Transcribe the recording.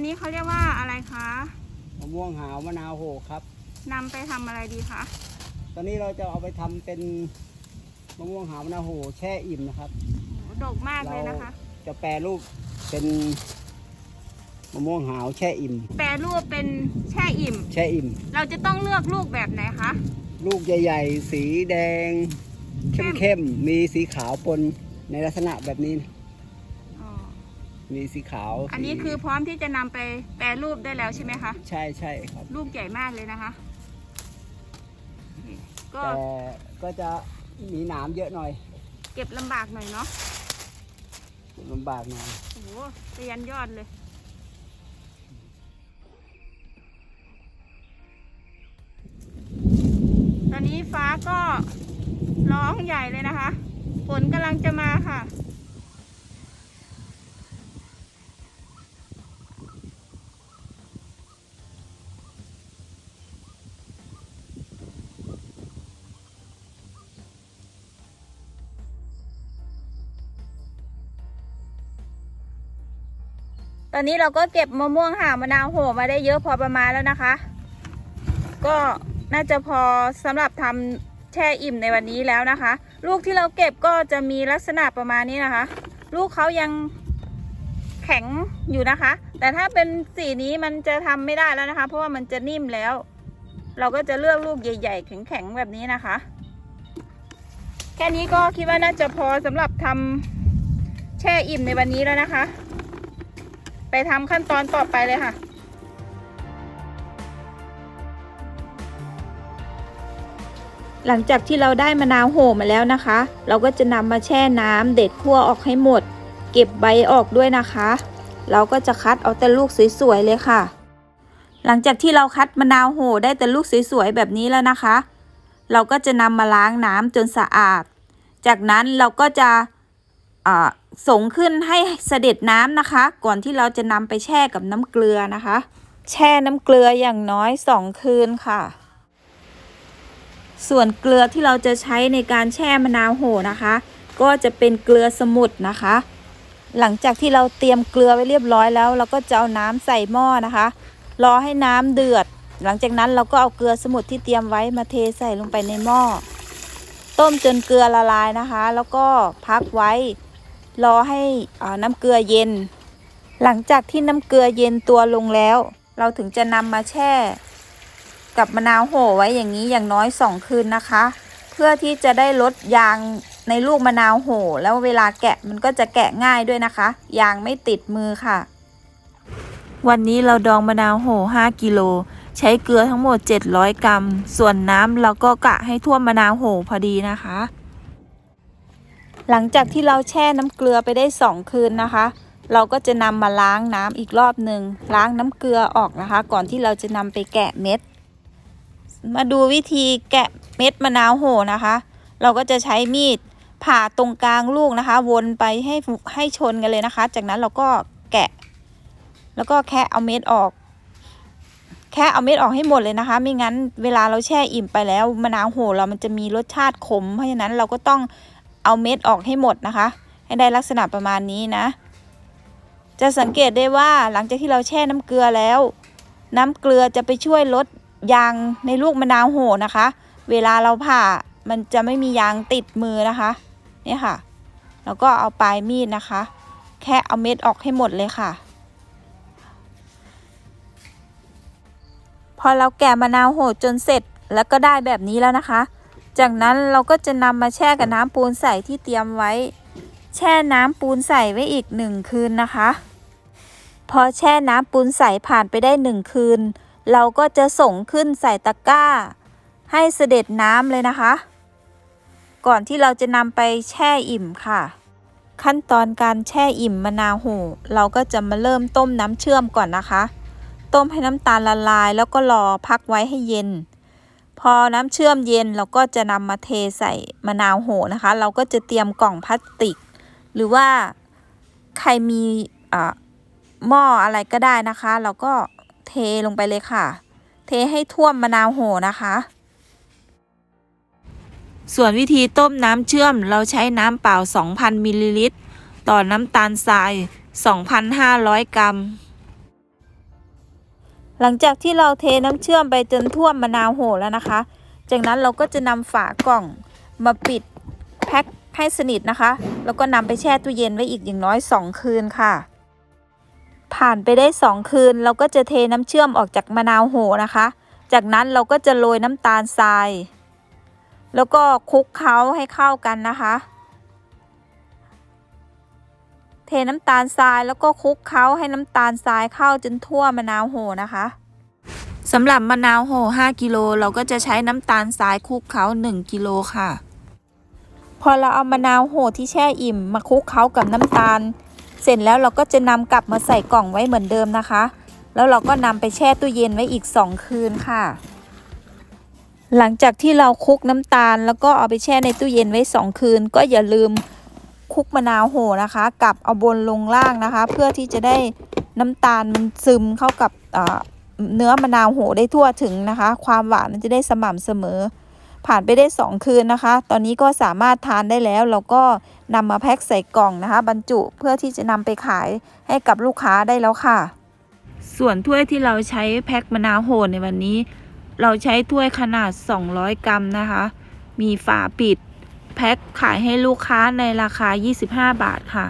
อันนี้เขาเรียกว่าอะไรคะมะม่วงหาวมะนาวโหครับนำไปทำอะไรดีคะ ตอนนี้เราจะเอาไปทำเป็นมะม่วงหาวมะนาวโหแช่อิ่มนะครับโอ้ดกมากเลยนะคะ จะแปรรูปเป็นมะม่วงหาวแช่อิ่ม แปรรูปเป็นแช่อิ่ม แช่อิ่ม เราจะต้องเลือกลูกแบบไหนคะ ลูกใหญ่ๆ สีแดง เข้มๆ มีสีขาวปนในลักษณะแบบนี้นะอ๋อ มีสีขาวอันนี้สีคือพร้อมที่จะนำไปแปรรูปได้แล้วใช่ไหมคะ ใช่ใช่ครับ ลูกใหญ่มากเลยนะคะก็แต่ก็จะมีหนามเยอะหน่อยเก็บลำบากหน่อยเนาะ ลำบากหน่อย โอ้โหเตียนยอดเลย ตอนนี้ฟ้าก็ร้องใหญ่เลยนะคะ ฝนกำลังจะมาค่ะ อนนี้เราก็เก็บมะม่วงหามะนาวโหมาได้เยอะพอประมาณแล้วนะคะ ก็น่าจะพอสำหรับทำแช่อิ่มในวันนี้แล้วนะคะ ลูกที่เราเก็บก็จะมีลักษณะประมาณนี้นะคะ ลูกเขายังแข็งอยู่นะคะ แต่ถ้าเป็นสีนี้มันจะทำไม่ได้แล้วนะคะ เพราะว่ามันจะนิ่มแล้ว เราก็จะเลือกลูกใหญ่ ๆ แข็งๆแบบนี้นะคะ แค่นี้ก็คิดว่าน่าจะพอสำหรับทำแช่อิ่มในวันนี้แล้วนะคะ ไปทำขั้นตอนต่อไปเลยค่ะ หลังจากที่เราได้มะนาวโห่มาแล้วนะคะ เราก็จะนำมาแช่น้ำเด็ดขั้วออกให้หมด เก็บใบออกด้วยนะคะ เราก็จะคัดเอาแต่ลูกสวยๆเลยค่ะ หลังจากที่เราคัดมะนาวโห่ได้แต่ลูกสวยๆแบบนี้แล้วนะคะ เราก็จะนำมาล้างน้ำจนสะอาด จากนั้นเราก็จะ ส่งขึ้นให้เสด็จน้ำนะคะ ก่อนที่เราจะนำไปแช่กับน้ำเกลือนะคะ แช่น้ำเกลืออย่างน้อยสองคืนค่ะ ส่วนเกลือที่เราจะใช้ในการแช่มะนาวโหนะคะ ก็จะเป็นเกลือสมุทรนะคะ หลังจากที่เราเตรียมเกลือไว้เรียบร้อยแล้ว เราก็จะเอาน้ำใส่หม้อนะคะ รอให้น้ำเดือด หลังจากนั้นเราก็เอาเกลือสมุทรที่เตรียมไว้มาเทใส่ลงไปในหม้อต้มจนเกลือละลายนะคะ แล้วก็พักไว้ รอให้น้ำเกลือเย็น หลังจากที่น้ำเกลือเย็นตัวลงแล้ว เราถึงจะนำมาแช่ กับมะนาวโห่ไว้อย่างนี้อย่างน้อยสองคืนนะคะ เพื่อที่จะได้ลดยางในลูกมะนาวโห่แล้วเวลาแกะมันก็จะแกะง่ายด้วยนะคะ ยางไม่ติดมือค่ะ วันนี้เราดองมะนาวโห่5กิโลใช้เกลือทั้งหมด 700 กรัม ส่วนน้ำเราก็กะให้ท่วมมะนาวโห่พอดีนะคะ หลังจากที่เราแช่น้ำเกลือไปได้ 2 คืนนะคะ เราก็จะนำมาล้างน้ำอีกรอบหนึ่งล้างน้ำเกลือออกนะคะ ก่อนที่เราจะนำไปแกะเม็ด มาดูวิธีแกะเม็ดมะนาวโห่นะคะ เราก็จะใช้มีดผ่าตรงกลางลูกนะคะ วนไปให้ให้ชนกันเลยนะคะ จากนั้นเราก็แกะ แล้วก็แค่เอาเม็ดออก แค่เอาเม็ดออกให้หมดเลยนะคะ ไม่งั้นเวลาเราแช่อิ่มไปแล้วมะนาวโห่เรามันจะมีรสชาติขม เพราะฉะนั้นเราก็ต้อง เอาเม็ดออกให้หมดนะคะ ให้ได้ลักษณะประมาณนี้นะ จะสังเกตได้ว่าหลังจากที่เราแช่น้ำเกลือแล้ว น้ำเกลือจะไปช่วยลดยางในลูกมะนาวโห่นะคะ เวลาเราผ่ามันจะไม่มียางติดมือนะคะเนี่ยค่ะ แล้วก็เอาปลายมีดนะคะ แค่เอาเม็ดออกให้หมดเลยค่ะพอเราแกะมะนาวโหดจนเสร็จแล้วก็ได้แบบนี้แล้วนะคะ จากนั้นเราก็จะนำมาแช่กับน้ำปูนใสที่เตรียมไว้ แช่น้ำปูนใสไว้อีกหนึ่งคืนนะคะ พอแช่น้ำปูนใสผ่านไปได้หนึ่งคืน เราก็จะส่งขึ้นใส่ตะกร้า ให้เสด็จน้ำเลยนะคะ ก่อนที่เราจะนำไปแช่อิ่มค่ะ ขั้นตอนการแช่อิ่มมะนาวโหเราก็จะมาเริ่มต้มน้ำเชื่อมก่อนนะคะ ต้มให้น้ำตาลละลาย แล้วก็รอพักไว้ให้เย็น พอน้ำเชื่อมเย็นเราก็จะนำมาเทใส่มะนาวโหนะคะ เราก็จะเตรียมกล่องพลาสติก หรือว่าใครมีอ่าหม้ออะไรก็ได้นะคะ เราก็เทลงไปเลยค่ะ เทให้ท่วมมะนาวโหนะคะ ส่วนวิธีต้มน้ำเชื่อมเราใช้น้ำเปล่า 2,000มิลลิลิตร ต่อน้ำตาลทราย 2,500 กรัม หลังจากที่เราเทน้ำเชื่อมไปจนท่วมมะนาวโหแล้วนะคะ จากนั้นเราก็จะนำฝากล่องมาปิดแพ็คให้สนิทนะคะ แล้วก็นำไปแช่ตู้เย็นไว้อีกอย่างน้อย 2 คืนค่ะ ผ่านไปได้ 2 คืน เราก็จะเทน้ำเชื่อมออกจากมะนาวโหนะคะ จากนั้นเราก็จะโรยน้ำตาลทราย แล้วก็คลุกเคล้าให้เข้ากันนะคะ เทน้ำตาลทรายแล้วก็คลุกเคล้าให้น้ำตาลทรายเข้าจนทั่วมะนาวโหนะคะสำหรับมะนาวโห5กิโลเราก็จะใช้น้ำตาลทรายคลุกเคล้า1กิโลค่ะ พอเราเอามะนาวโหที่แช่อิ่ม มาคลุกเคล้ากับน้ำตาล เสร็จแล้วเราก็จะนำกลับมาใส่กล่องไว้เหมือนเดิมนะคะ แล้วเราก็นำไปแช่ตู้เย็นไว้อีก 2 คืนค่ะ หลังจากที่เราคลุกน้ำตาล แล้วก็เอาไปแช่ในตู้เย็นไว้ 2 คืน ก็อย่าลืม คุกมะนาวโหนะคะกับเอาบนลงล่างนะคะ เพื่อที่จะได้น้ำตาลมันซึมเข้ากับเนื้อมะนาวโหได้ทั่วถึงนะคะ ความหวานมันจะได้สม่ำเสมอ ผ่านไปได้ 2 คืนนะคะ ตอนนี้ก็สามารถทานได้แล้ว เราก็นำมาแพ็คใส่กล่องนะคะ บรรจุเพื่อที่จะนำไปขายให้กับลูกค้าได้แล้วค่ะ ส่วนถ้วยที่เราใช้แพ็คมะนาวโหในวันนี้ เราใช้ถ้วยขนาด 200 กรัมนะคะ มีฝาปิด แพ็คขายให้ลูกค้าในราคา 25 บาทค่ะ